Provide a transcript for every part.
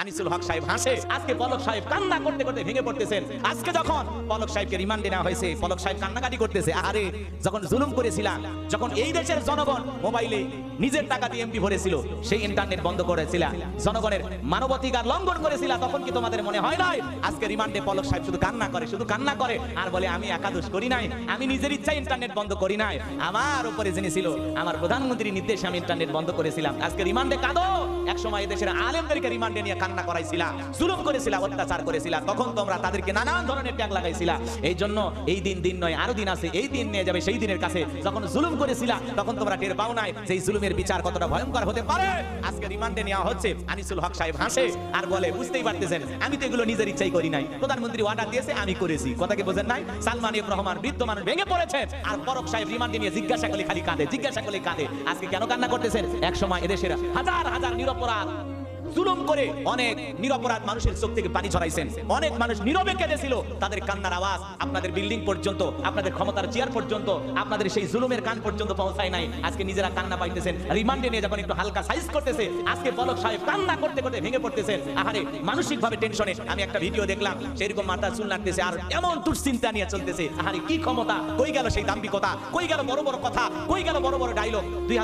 আনিসুল হক সাহেব হাসে। আজকে পলক সাহেব কান্না করতে করতে ভেঙে পড়তেছেন। আজকে যখন পলক সাহেবকে রিমান্ডে নেওয়া হয়েছে, পলক সাহেব কান্নাকাটি করতেছে আরে যখন জুলুম করেছিলাম, যখন এই দেশের জনগণ মোবাইলে নিজের টাকা দিয়ে এমপি ভরেছিল, সেই ইন্টারনেট বন্ধ করেছিল জনগণের মানবাধিকার লঙ্ঘন করেছিল তখন কি তোমাদের মনে হয় নাই? আজকে রিমান্ডে পলক সাহেব শুধু কান্না করে, শুধু কান্না করে, আর বলে, আমি একাদশ করি নাই, আমি নিজের ইচ্ছায় ইন্টারনেট বন্ধ করি নাই, আমার উপরে যিনি ছিল, আমার প্রধানমন্ত্রীর নির্দেশে আমি ইন্টারনেট বন্ধ করেছিলাম, আজকে রিমান্ডে কাঁদো। এক সময় দেশের আলেমদেরকে রিমান্ডে নিয়ে কান্না করাইছিলা, জুলুম করেছিলা, অত্যাচার করেছিলা, তখন তোমরা তাদেরকে নানান ধরনের ট্যাগ লাগাইছিলা। এই জন্য এই দিন দিন নয়, আরও দিন আছে, এই দিন নিয়ে যাবে, সেই দিনের কাছে যখন জুলুম করেছিলা, তখন তোমরা টের পাও নাই সেই জুলুমের বিচার কতটা ভয়ঙ্কর হতে পারে। আজকে রিমান্ডে নেওয়া হচ্ছে, আনিসুল হক সাহেব হাসে আর বলে, বুঝতেই পারতেছেন, আমি তো এগুলো নিজের ইচ্ছাই করি নাই। প্রধানমন্ত্রী অর্ডার দিয়েছে, আমি করেছি। কথা কি বোঝেন নাই? সালমান ইব রহমান বৃদ্ধ ভেঙে পড়েছে আর পরক সাহেব রিমান্ডে নিয়ে জিজ্ঞাসা করলে খালি কাঁদে, জিজ্ঞাসা করলে কাঁদে। আজকে কেন কান্না করতেছেন? এক সময় এদেশের হাজার হাজার নিরপরাধ জুলুম করে অনেক নিরপরাধ মানুষের চোখ থেকে পানি ছড়াইছেন। অনেক মানুষ নীরবে কেঁদেছিল। তাদের কান্নার আওয়াজ আপনাদের বিল্ডিং পর্যন্ত, আপনাদের ক্ষমতার চেয়ার পর্যন্ত, আপনাদের সেই জুলুমের কান পর্যন্ত পৌঁছায় নাই। আজকে নিজেরা কান্না পাইতেছেন। রিমান্ডে নিয়ে যখন একটু হালকা সাইজ করতেছে। আজকে পলক সাহেব কান্না করতে করতে ভেঙে পড়তেছেন। আহারে মানসিক ভাবে টেনশনে আমি একটা ভিডিও দেখলাম, সেরকম মাথা চুল লাগতেছে আর এমন দুশ্চিন্তা নিয়ে চলতেছে। আহারে, কি ক্ষমতা? কই গেল সেই দাম্ভিকতা? কই গেল বড় বড় কথা? কই গেল বড় বড় ডায়লগ দুই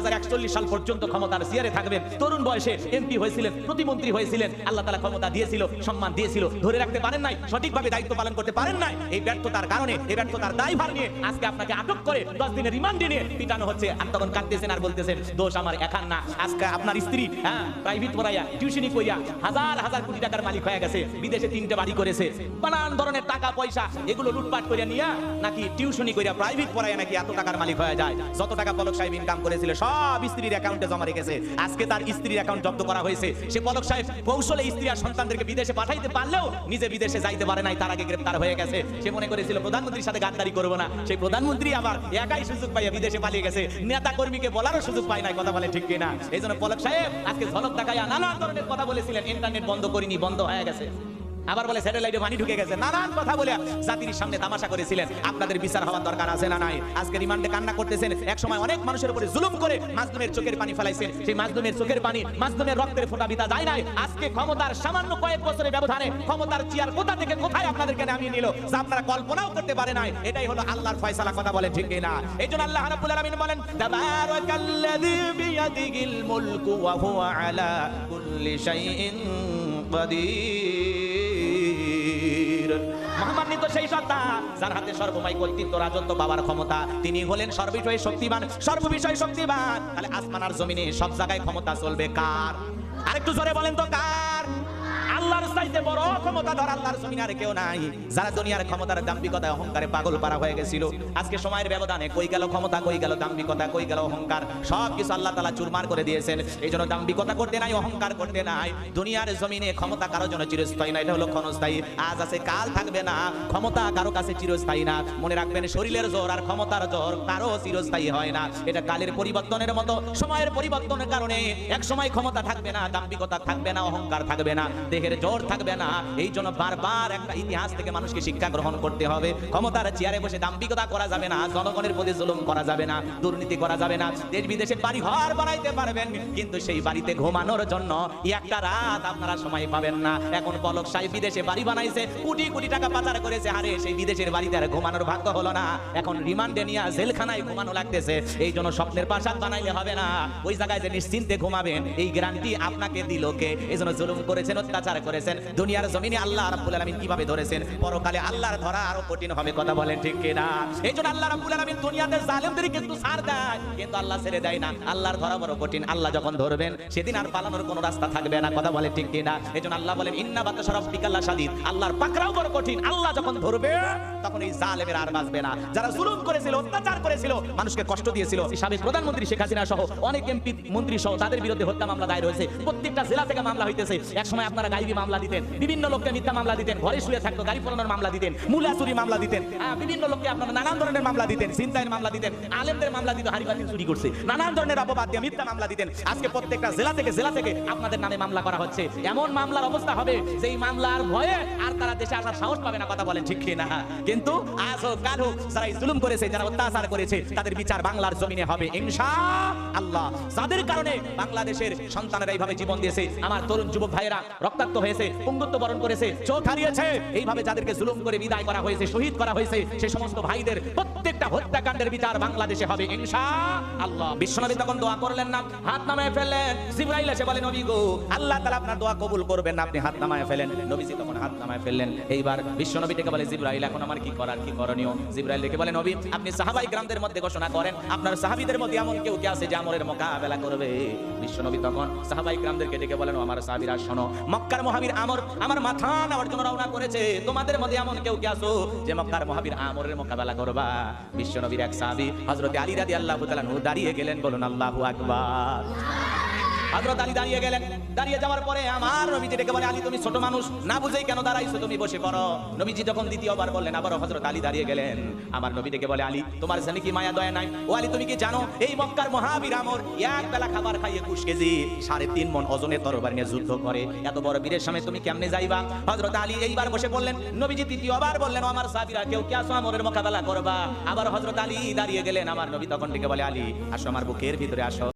সাল পর্যন্ত ক্ষমতার চেয়ারে থাকবেন। তরুণ বয়সে এমপি হয়েছিলেন প্রতিমন্ত্রী হয়েছিলেন। আল্লাহ তালা ক্ষমতা দিয়েছিল, সম্মান দিয়েছিল। ধরে রাখতে পারেন নাই, সঠিকভাবে দায়িত্ব পালন করতে পারেন নাই। এই ব্যর্থতার কারণে, এই ব্যর্থতার দায়ভার নিয়ে আজকে আপনাকে আটক করে দশ দিনের রিমান্ডে নিয়ে পিটানো হচ্ছে। আর তখন কাঁদতেছেন আর বলতেছেন, দোষ আমার একার না। আজকে আপনার স্ত্রী হ্যাঁ প্রাইভেট পড়াইয়া টিউশনি কইয়া হাজার হাজার কোটি টাকার মালিক হয়ে গেছে। বিদেশে তিনটে বাড়ি করেছে। নানান ধরনের টাকা, পয়সা, এগুলো লুটপাট করে নিয়া নাকি টিউশনি করিয়া প্রাইভেট পড়াইয়া নাকি এত টাকার মালিক হয়ে যায়। যত টাকা পলক সাহেব ইনকাম করেছিল, সব স্ত্রীর অ্যাকাউন্টে জমা রেখেছে। আজকে তার স্ত্রীর অ্যাকাউন্ট জব্দ করা হয়েছে। সে পলক সাহেব কৌশলে স্ত্রী আর সন্তানদেরকে বিদেশে পাঠাইতে পারলেও নিজে বিদেশে যাইতে পারে নাই, তার আগে গ্রেপ্তার হয়ে গেছে। সে মনে করেছিল, প্রধানমন্ত্রীর সাথে গাদ্দারি করব না। সেই প্রধানমন্ত্রী আবার একাই সুযোগ পাইয়া বিদেশে পালিয়ে গেছে। নেতা কর্মীকে বলারও সুযোগ পায় নাই, কথা বলে ঠিক কিনা। এই জন্য পলক সাহেব আজকে ঝলক দেখাইয়া নানা ধরনের কথা বলেছিলেন। ইন্টারনেট বন্ধ করিনি, বন্ধ হয়ে গেছে। আবার বলে স্যাটেলাইটে পানি ঢুকে গেছে। নানান কথা বলে জাতির সামনে তামাশা করেছিলেন। আপনাদের বিচার হওয়ার দরকার আছে না নাই? আজকে রিমান্ডে কান্না করতেছেন। এক সময় অনেক মানুষের উপরে জুলুম করে মাজলুমের চোখের পানি ফেলাইছেন। সেই মাজলুমের চোখের পানি মাজলুমের রক্তের ফোঁটা বিতা যায় নাই। আজকে ক্ষমতার সামান্য কয়েক বছরের ব্যবধানে ক্ষমতার চেয়ার কোথা থেকে কোথায় আপনাদেরকে নামিয়ে নিল? যা আপনারা কল্পনাও করতে পারে নাই। এটাই হলো আল্লাহর ফয়সালা কথা বলে, ঠিক না এই জন্য আল্লাহ রাব্বুল আলামিন বলেন, তাবারাকাল্লাযী বিয়াদিহিল মুলকু ওয়া হুয়া আলা কুল্লি শাইইন কাদির মহামান্বিত সেই সত্তা, যার হাতে সর্বময় কর্তৃত্ব, রাজত্ব বাবার ক্ষমতা, তিনি হলেন সর্ববিষয়ে শক্তিমান সর্ববিষয়ে শক্তিমান। তাহলে আসমান আর জমিনে সব জায়গায় ক্ষমতা চলবে কার? আরেকটু জোরে বলেন তো কার? আল্লাহর চাইতে বড় ক্ষমতা আল্লাহর জমিনে আর কেউ নাই। যারা দুনিয়ার ক্ষমতার অহংকারে পাগল পারা হয়ে গেছিল। আজকে সময়ের ব্যবধানে কই গেল ক্ষমতা, কই গেল কই গেল অহংকার? সব কিছু আল্লাহ তালা চুরমার করে দিয়েছেন। এই জন্য করতে নাই, অহংকার করতে নাই। দুনিয়ার জমিনে ক্ষমতা কারও জন্য চিরস্থায়ী না এটা হলো ক্ষণস্থায়ী। আজ আছে, কাল থাকবে না। ক্ষমতা কারও কাছে চিরস্থায়ী না। মনে রাখবেন, শরীরের জোর আর ক্ষমতার জোর কারও চিরস্থায়ী হয় না। এটা কালের পরিবর্তনের মতো, সময়ের পরিবর্তনের কারণে এক সময় ক্ষমতা থাকবে না, দাম্ভিকতা থাকবে না, অহংকার থাকবে না। দেহের জোর থাকবে না। এই জন্য বারবার একটা ইতিহাস থেকে মানুষকে শিক্ষা গ্রহণ করতে হবে। ক্ষমতার চেয়ারে বসে দাম্ভিকতা করা যাবে না, জনগণের প্রতি জুলুম করা যাবে না, দুর্নীতি করা যাবে না। দেশ বিদেশে বাড়ি ঘর বানাইতে পারবেন, কিন্তু সেই বাড়িতে ঘুমানোর জন্য একটা রাত আপনারা সময় পাবেন না। এখন পলক সাহেব বিদেশে বাড়ি বানাইছে, কোটি কোটি টাকা পাচার করেছে, আরে সেই বিদেশের বাড়িতে আর ঘুমানোর ভাগ্য হলো না। এখন রিমান্ডে নিয়ে জেলখানায় ঘুমানো লাগতেছে। এই জন্য স্বপ্নের প্রাসাদ বানাইলে হবে না। ওই জায়গায় যে নিশ্চিন্তে ঘুমাবেন, এই গ্যারান্টি আপনাকে দিল কে? এই জন্য জুলুম করেছেন, অত্যাচার করেছেন। দুনিয়ার জমিনে আল্লাহ রাব্বুল আলামিন কীভাবে ধরেছেন? পরকালে আল্লাহর ধরা আরও কঠিন হবে, কথা বলেন ঠিক কিনা? এই জন্য আল্লাহ রাব্বুল আলামিন দুনিয়াতে জালেমদের কিন্তু ছাড় দেয়, কিন্তু আল্লাহ ছেড়ে দেয় না। আল্লাহর ধরা বড় কঠিন, আল্লাহ যখন ধরবেন, সেদিন আর পালানোর কোনো রাস্তা থাকবে না, কথা বলে ঠিক কিনা? এই জন্য আল্লাহ বলেন, ইন্না বাতা শরফ বিকাল্লা সাদিদ আল্লাহর পাকড়াও বড় কঠিন, আল্লাহ যখন ধরবে, তখন এই জালেমের আর বাঁচবে না। যারা জুলুম করেছিল, অত্যাচার করেছিল, মানুষকে কষ্ট দিয়েছিল। সাবেক প্রধানমন্ত্রী শেখ হাসিনা সহ অনেক এমপি মন্ত্রী সহ তাদের বিরুদ্ধে হত্যা মামলা দায়ের হয়েছে। প্রত্যেকটা জেলা থেকে মামলা হইতেছে। এক সময় আপনারা গাইবি মামলা দিতেন, বিভিন্ন লোককে মিথ্যা মামলা দিতেন, ঘরে শুয়ে থাকতো, গাড়ি পড়ানোর মামলা দিতেন মূলা চুরি মামলা দিতেন বিভিন্ন লোককে আপনারা নানান ধরনের মামলা দিতেন চিন্তায়ের মামলা দিতেন, আলেমদের মামলা দিত হারিবাতি চুরি করছে, নানান ধরনের অপবাদ দিয়ে মিথ্যা মামলা দিতেন। আজকে প্রত্যেকটা জেলা থেকে জেলা থেকে আপনাদের নামে মামলা করা হচ্ছে। এমন মামলার অবস্থা হবে, যেই মামলার ভয়ে আর তারা দেশে আসার সাহস পাবে না, কথা বলেন ঠিক না কিন্তু আজ হোক, কাল হোক যারা জুলুম করেছে, যারা অত্যাচার করেছে, তাদের বিচার বাংলার জমিনে হবে ইনশা আল্লাহ যাদের কারণে বাংলাদেশের সন্তানেরা এইভাবে জীবন দিয়েছে, আমার তরুণ যুবক ভাইয়েরা, রক্তাক্ত হয়েছে পঙ্গুত্ব বরণ করেছে, চোখ হারিয়েছে। এইভাবে যাদেরকে জুলুম করে বিদায় করা হয়েছে, শহীদ করা হয়েছে, সে সমস্ত ভাইদের প্রত্যেকটা হত্যাকাণ্ডের বিচার বাংলাদেশে হবে, ইনশা আল্লাহ। বিশ্বনবী তখন দোয়া করলেন না, হাত নামায় ফেললেন। জিব্রাইল এসে বলে, নবী গো, আল্লাহ তাআলা আপনার দোয়া কবুল করবেন না, আপনি হাত নামায় ফেলেন। নবীজি তখন হাত নামায় ফেললেন। এইবার বিশ্বনবী ডেকে বলে, জিব্রাইল, এখন আমার কি করার, কি করণীয়? জিব্রাইল ডেকে বলে, নবী, আপনি সাহাবাই গ্রামদের মধ্যে ঘোষণা করেন, আপনার সাহাবীদের মধ্যে এমন কেউ কে আছে যে আমরের মোকাবেলা করবে? বিশ্বনবী তখন সাহাবাই গ্রামদেরকে ডেকে বলেন আমার সাহাবীরা, শোনো, মক্কার মহাবীর আমর আমার মাথা নেওয়ার জন্য রওনা করেছে। তোমাদের মধ্যে এমন কেউ কে আছো যে মক্কার মহাবীর আমরের মোকাবেলা করবা? বিশ্বনবীর এক সাহাবী হজরত আলী তাআলা নূর দাঁড়িয়ে গেলেন বলুন আল্লাহু আকবার। দ্বিতীয়বার সাড়ে তিন মন নিয়ে যুদ্ধ করে। এত বড় বীরের সামনে তুমি কেমনে যাইবা? হজরত আলী এইবার বসে বললেন, নবীজি তৃতীয়বার বললেন আমার সাহাবীরা, কেউ কে আসো আমরের মোকাবেলা করবা আবার হজরত আলী দাঁড়িয়ে গেলেন। আমার নবী তখন ডেকে বলে, আলী, আসো আমার বুকের ভিতরে, আসো।